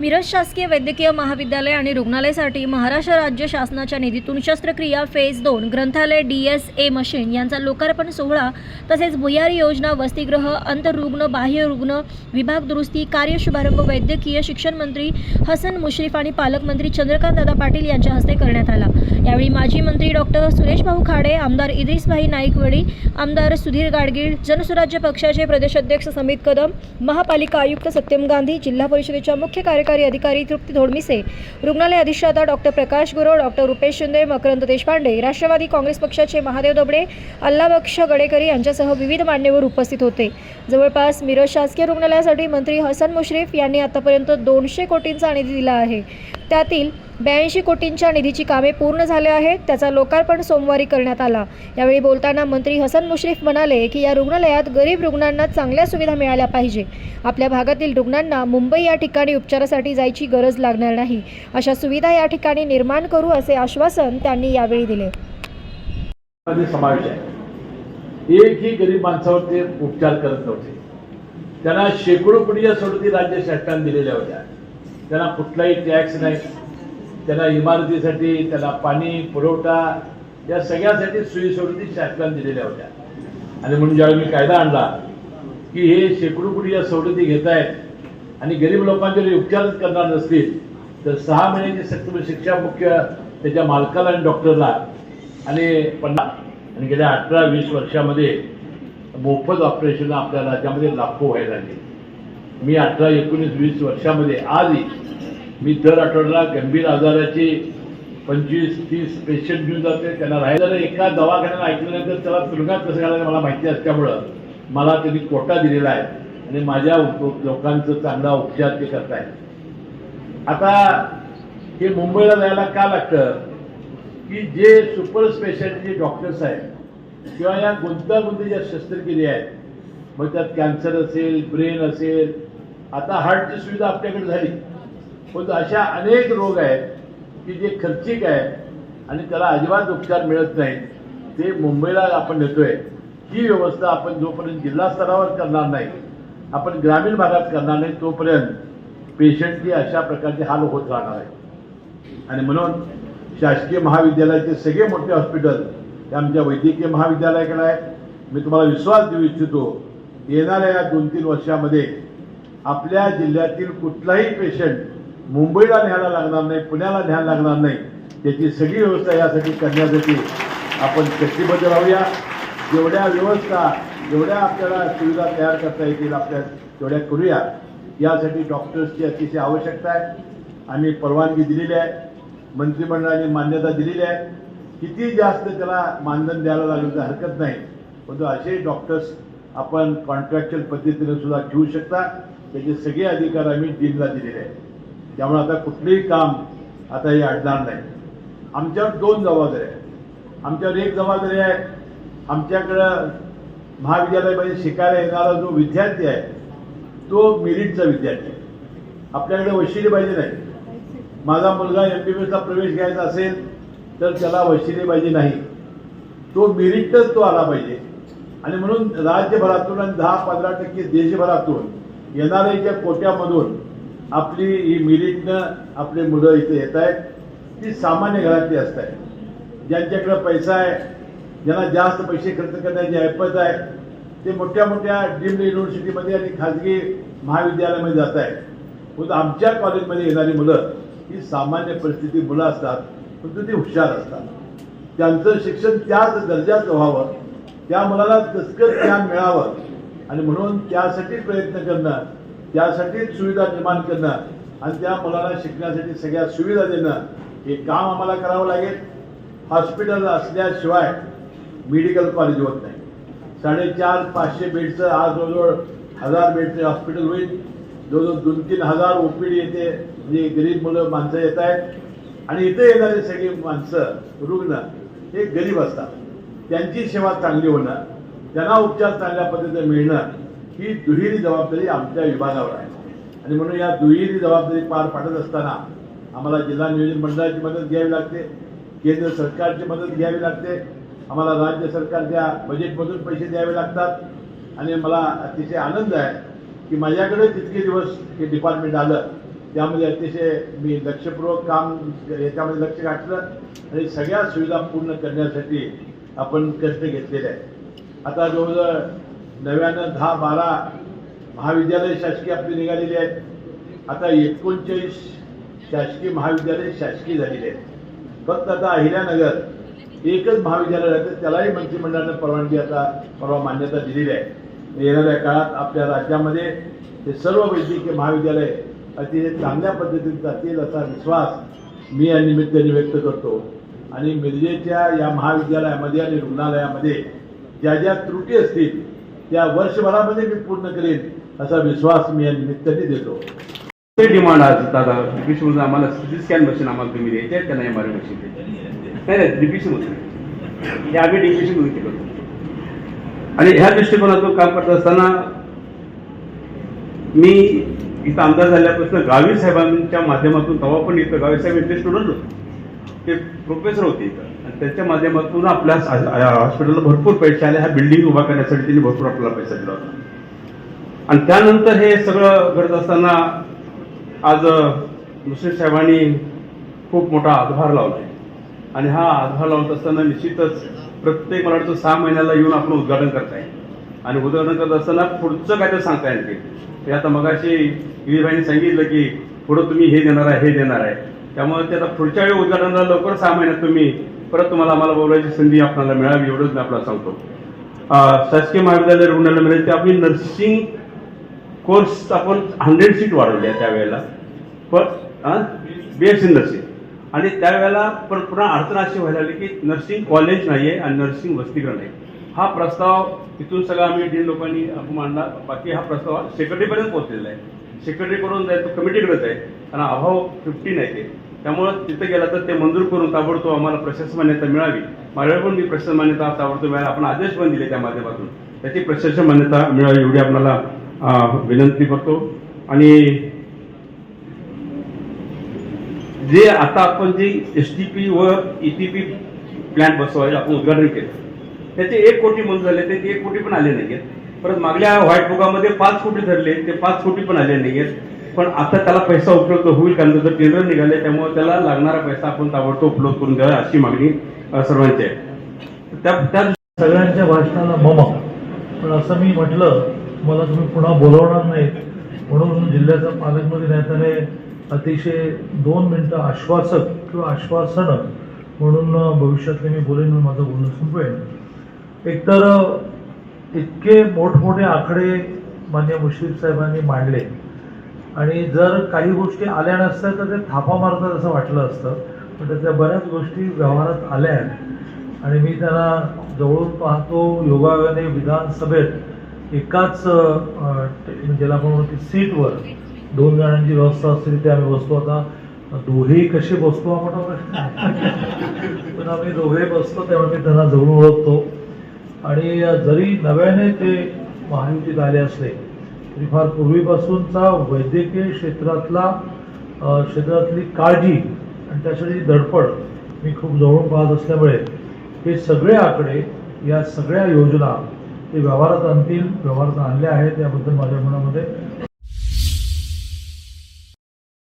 मिरज शासकीय वैद्यकीय महाविद्यालय आणि रुग्णालयासाठी महाराष्ट्र राज्य शासनाच्या निधीतून शस्त्रक्रिया फेज दोन ग्रंथालय डी एस ए मशीन यांचा लोकार्पण सोहळा तसेच भुयारी योजना वसतिगृह अंतरुग्ण बाह्य रुग्ण विभाग दुरुस्ती कार्यशुभारंभ वैद्यकीय शिक्षण मंत्री हसन मुश्रीफ आणि पालकमंत्री चंद्रकांत दादा पाटील यांच्या हस्ते करण्यात आला. यावेळी माजी मंत्री डॉक्टर सुरेश भाऊ खाडे आमदार इद्रिसभाई नाईकवडी आमदार सुधीर गाडगीळ जनसुराज्य पक्षाचे प्रदेशाध्यक्ष समित कदम महापालिका आयुक्त सत्यम गांधी जिल्हा परिषदेच्या मुख्य कार्यकारी अधिकारी तृप्ती धोडमिसे रुग्णालय अधिष्ठाता डॉक्टर प्रकाश गुरव डॉक्टर रुपेश शिंदे मकरंद देशपांडे राष्ट्रवादी काँग्रेस पक्षाचे महादेव दबडे अल्लाबक्ष गडेकरी यांच्यासह विविध मान्यवर उपस्थित होते. जवळपास मिरज शासकीय रुग्णालयासाठी मंत्री हसन मुश्रीफ यांनी आतापर्यंत दोनशे कोटींचा निधी दिला आहे. त्यातील ब्याऐंशी कोटींच्या निधीची कामे पूर्ण झाले आहेत त्याचा लोकार्पण सोमवारी करण्यात आला. यावेळी बोलताना मंत्री हसन मुश्रीफ म्हणाले की या रुग्णालयात गरीब रुग्णांना चांगल्या सुविधा मिळाल्या पाहिजे. आपल्या भागातील रुग्णांना मुंबई या ठिकाणी उपचारासाठी जायची गरज लागणार नाही. अशा सुविधा या ठिकाणी निर्माण करू असे आश्वासन त्यांनी यावेळी दिले. एकही गरीब माणसावर ते उपचार करत नव्हते. त्यांना शेकडो कोटी सोडती राज्य शासनाने दिलेल्या होत्या. त्यांना कुठलाही टॅक्स नाही त्यांना इमारतीसाठी त्यांना पाणी पुरवठा या सगळ्यासाठी सोयी सवलती शासनाने दिलेल्या होत्या. आणि म्हणून ज्यावेळी मी कायदा आणला की हे शेकडो कोटी या सवलती घेत आहेत आणि गरीब लोकांचे उपचार उपचारच करणार नसतील तर सहा महिन्याची सक्ती शिक्षा मुख्य त्याच्या मालकाला आणि डॉक्टरला आणि पन्नास आणि गेल्या अठरा वीस वर्षामध्ये मोफत ऑपरेशन आपल्या राज्यामध्ये लाखो व्हायला लागली. मी अठरा एकोणीस वीस वर्षामध्ये आजही मी दर आठवड्याला गंभीर आजाराचे पंचवीस तीस पेशंट घेऊन जाते. त्यांना राहायला एका दवाखान्याला ऐकल्यानंतर त्याला तुरुंगात कसं घालायचं मला माहिती असल्यामुळं मला त्यांनी कोटा दिलेला आहे आणि माझ्या लोकांचं चांगला उपचार ते करतायत. आता हे मुंबईला जायला का लागतं? की जे सुपर स्पेशालिटी डॉक्टर्स आहेत किंवा या गुंतागुंतीच्या शस्त्रक्रिया आहेत मग त्यात कॅन्सर असेल ब्रेन असेल आता हार्टची सुविधा आपल्याकडे झाली. पण अशा अनेक रोग आहेत की जे खर्चिक आहेत आणि त्याला अजिबात उपचार मिळत नाही ते मुंबईला आपण नेतोय. ही व्यवस्था आपण जोपर्यंत जिल्हा स्तरावर करणार नाही आपण ग्रामीण भागात करणार नाही तोपर्यंत पेशंटची अशा प्रकारचे हाल होत राहणार आहे. आणि म्हणून शासकीय महाविद्यालयाचे सगळे मोठे हॉस्पिटल हे आमच्या वैद्यकीय महाविद्यालयाकडे आहे मी तुम्हाला विश्वास देऊ इच्छितो येणाऱ्या या दोन तीन वर्षामध्ये आपल्या जिल्ह्यातील कुठलाही पेशंट मुंबईला न्यायला लागणार नाही पुण्याला न्यायला लागणार नाही त्याची सगळी व्यवस्था यासाठी करण्यासाठी आपण कटिबद्ध राहूया. जेवढ्या व्यवस्था जेवढ्या आपल्याला सुविधा तयार करता येतील आपल्या तेवढ्या करूया. यासाठी डॉक्टर्सची अतिशय आवश्यकता आहे. आम्ही परवानगी दिलेली आहे. मंत्रिमंडळाने मान्यता दिलेली आहे. किती जास्त त्याला मानधन द्यायला लागलं तर हरकत नाही. परंतु असे डॉक्टर्स आपण कॉन्ट्रॅक्च्युअल पद्धतीने सुद्धा घेऊ शकता. त्याचे सगळे अधिकार आम्ही डीनला दिलेले आहेत. त्यामुळे आता कुठलंही काम आता हे अडणार नाही. आमच्यावर दोन जबाबदाऱ्या आहेत. आमच्यावर एक जबाबदारी आहे आमच्याकडं महाविद्यालयामध्ये शिकायला येणारा जो विद्यार्थी आहे तो मेरिटचा विद्यार्थी आहे. आपल्याकडे वशिले पाहिजे नाही. माझा मुलगा एम बी बी एसला प्रवेश घ्यायचा असेल तर त्याला वशिले पाहिजे नाही. तो मेरिटच तो आला पाहिजे. आणि म्हणून राज्यभरातून आणि दहा पंधरा टक्के देशभरातून येणाऱ्याच्या कोट्यामधून आपली ही मेरिटनं आपली मुलं इथे येत आहेत ती सामान्य घरातली असत आहेत ज्यांच्याकडे पैसा आहे ज्यांना जास्त पैसे खर्च करण्याची ऐपत आहे ते मोठ्या मोठ्या डीम्ड युनिव्हर्सिटीमध्ये आणि खाजगी महाविद्यालयामध्ये जात आहेत. परंतु आमच्या कॉलेजमध्ये येणारी मुलं ही सामान्य परिस्थिती मुलं असतात परंतु ती हुशार असतात. त्यांचं शिक्षण त्याच दर्जाचं व्हावं त्या मुलाला तसकं ज्ञान मिळावं आणि म्हणून त्यासाठी प्रयत्न करणं त्यासाठीच सुविधा निर्माण करणं आणि त्या मुलांना शिकण्यासाठी सगळ्या सुविधा देणं हे काम आम्हाला करावं लागेल. हॉस्पिटल असल्याशिवाय मेडिकल कॉलेज होत नाही. साडेचार पाचशे बेडचं आज जवळजवळ हजार बेडचं हॉस्पिटल होईल. जवळजवळ दोन तीन हजार ओपीडी येते. म्हणजे गरीब मुलं माणसं येत आहेत. आणि इथे येणारे सगळी माणसं रुग्ण हे गरीब असतात. त्यांची सेवा चांगली होणं त्यांना उपचार चांगल्या पद्धतीने मिळणार ही दुहेरी जबाबदारी आमच्या विभागावर आहे. आणि म्हणून या दुहेरी जबाबदारी पार पाडत असताना आम्हाला जिल्हा नियोजन मंडळाची मदत घ्यावी लागते केंद्र सरकारची मदत घ्यावी लागते आम्हाला राज्य सरकारच्या बजेटमधून पैसे द्यावे लागतात. आणि मला अतिशय आनंद आहे की माझ्याकडे जितके दिवस हे डिपार्टमेंट आलं त्यामध्ये अतिशय मी लक्षपूर्वक काम याच्यामध्ये लक्ष गाठलं आणि सगळ्या सुविधा पूर्ण करण्यासाठी आपण कष्ट घेतलेले आहेत. आता जवळजवळ नव्यानं दहा बारा महाविद्यालय शासकीय आपली निघालेली आहेत. आता एकोणचाळीस शासकीय महाविद्यालय शासकीय झालेली आहेत. फक्त आता अहिल्यानगर एकच महाविद्यालय राहतं त्यालाही मंत्रिमंडळानं परवानगी आता परवा मान्यता दिलेली आहे. येणाऱ्या काळात आपल्या राज्यामध्ये हे सर्व वैद्यकीय महाविद्यालय अतिशय चांगल्या पद्धतीने जातील असा विश्वास मी या निमित्ताने व्यक्त करतो. आणि मिरजेच्या या महाविद्यालयामध्ये आणि रुग्णालयामध्ये ज्या ज्या त्रुटी असतील त्या वर्षभरामध्ये मी पूर्ण करेन असा विश्वास मी या निमित्ताने देतो. ते डिमांड आज दादा डीपीसी मधून आम्हाला सिटी स्कॅन मशीन आम्हाला तुम्ही द्यायचे आहेत त्यांना एम आर मशीन नाही नाही डीपीसी मधून. हे आम्ही डीपीसी मधून करतो आणि ह्या दृष्टिकोनातून काम करत असताना मी इथं आमदार झाल्यापासून गावी साहेबांच्या माध्यमातून तेव्हा पण इथं गावी साहेब इथले स्टुडंट होतो. ते प्रोफेसर होते आणि त्याच्या माध्यमातून आपल्या हॉस्पिटलला भरपूर पैसे आले. ह्या बिल्डिंग उभा करण्यासाठी त्यांनी भरपूर आपल्याला पैसा दिला होता. आणि त्यानंतर हे सगळं घडत असताना आज मुस्लिम साहेबांनी खूप मोठा हातभार आहे आणि हा हातभार लावत असताना निश्चितच प्रत्येक मला वाटतं सहा महिन्याला येऊन आपण उद्घाटन करताय आणि उद्घाटन करत असताना पुढचं काय तर सांगता येईल ते. आता मगाशी गिरीबाईंनी सांगितलं की पुढं तुम्ही हे देणार आहे हे देणार आहे. त्यामुळे त्याचा पुढच्या वेळी उद्घाटनाला लवकर सहा महिन्यात तुम्ही परत तुम्हाला आम्हाला बोलायची संधी आपल्याला मिळावी एवढंच मी आपल्याला सांगतो. शासकीय महाविद्यालय रुग्णालय मिळेल ते आपली नर्सिंग कोर्स आपण हंड्रेड सीट वाढवली आहे त्यावेळेला. पण बी एस सी नर्सिंग आणि त्यावेळेला पण पुन्हा अडचण अशी व्हायला लागली की नर्सिंग कॉलेज नाही आहे आणि नर्सिंग वसतिगृह नाही हा प्रस्ताव तिथून सगळा आम्ही डीन लोकांनी मांडला. बाकी हा प्रस्ताव सेक्रेटरीपर्यंत पोहोचलेला आहे. सेक्रेटरीकडून जाईल तो कमिटीकडेच आहे कारण अभाव फिफ्टीन आहे ते त्यामुळं तिथे गेला तर ते मंजूर करून ताबडतोब आम्हाला प्रशासन मान्यता मिळावी. माझ्याकडे पण मी प्रशासन मान्यता ताबडतोब मिळाला आपण आदेश पण दिले त्या माध्यमातून. त्याची प्रशासन मान्यता मिळावी एवढी आपल्याला विनंती करतो. आणि जे आता आपण जे एस टी पी व ई टी पी प्लॅन बसवायचे आपण उद्घाटन केलं. त्याचे एक कोटी मंजूर झाले त्याचे एक कोटी पण आले नाहीयेत. परत मागल्या व्हाईट बुकामध्ये पाच कोटी धरले ते पाच कोटी पण आले नाहीयेत. पण आता त्याला पैसा उपलब्ध होईल कारण त्याचं टेंडर निघाले त्यामुळे त्याला लागणारा पैसा आपण ताबडतोब उपलब्ध करून द्यावा अशी मागणी सर्वांची आहे. त्या त्या सगळ्यांच्या भाषणाला मम. पण असं मी म्हटलं मला तुम्ही पुन्हा बोलवणार नाही म्हणून जिल्ह्याचा पालकमंत्री नेत्याने अतिशय दोन मिनटं आश्वासक किंवा आश्वासन म्हणून भविष्यातले मी बोलेन मी माझं बोलणं संपवेन एकतर इतके मोठमोठे आकडे मान्य मुश्रीफ साहेबांनी मांडले. आणि जर काही गोष्टी आल्या नसत्या तर ते थापा मारतात असं वाटलं असतं. पण त्याच्या बऱ्याच गोष्टी व्यवहारात आल्या आहेत. आणि मी त्यांना जवळून पाहतो योगायोगाने विधानसभेत एकाच ज्याला आपण म्हणतो की सीटवर दोन जणांची व्यवस्था असते तिथे आम्ही बसतो. आता दोघेही कसे बसतो हा मोठा प्रश्न पण आम्ही दोघे बसतो त्यामुळे मी त्यांना जवळून ओळखतो. आणि जरी नव्याने ते महायुतीत आले असले फार पूर्वीपासूनचा वैद्यकीय क्षेत्रातला क्षेत्रातली काळजी आणि त्यासाठी धडपड मी खूप जवळून पाहत असल्यामुळे हे सगळे आकडे या सगळ्या योजना ते व्यवहारात आणतील व्यवहारात आणल्या आहेत याबद्दल माझ्या मनामध्ये